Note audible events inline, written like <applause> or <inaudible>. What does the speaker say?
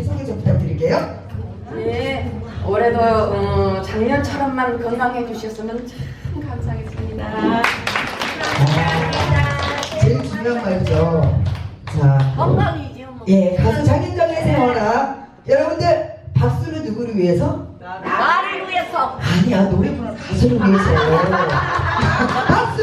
본인 소개 좀 부탁드릴게요. 네, 올해도 어, 작년처럼만 건강해 주셨으면 참 감사하겠습니다. 아, 제일 중요한 말이죠. 자, 건강이지요, 뭐. 예, 가수 장윤정의 세워라. 여러분들 박수는 누구를 위해서? 나를 위해서 아니야 노래 부르는 가수를 위해서 <laughs> 박수.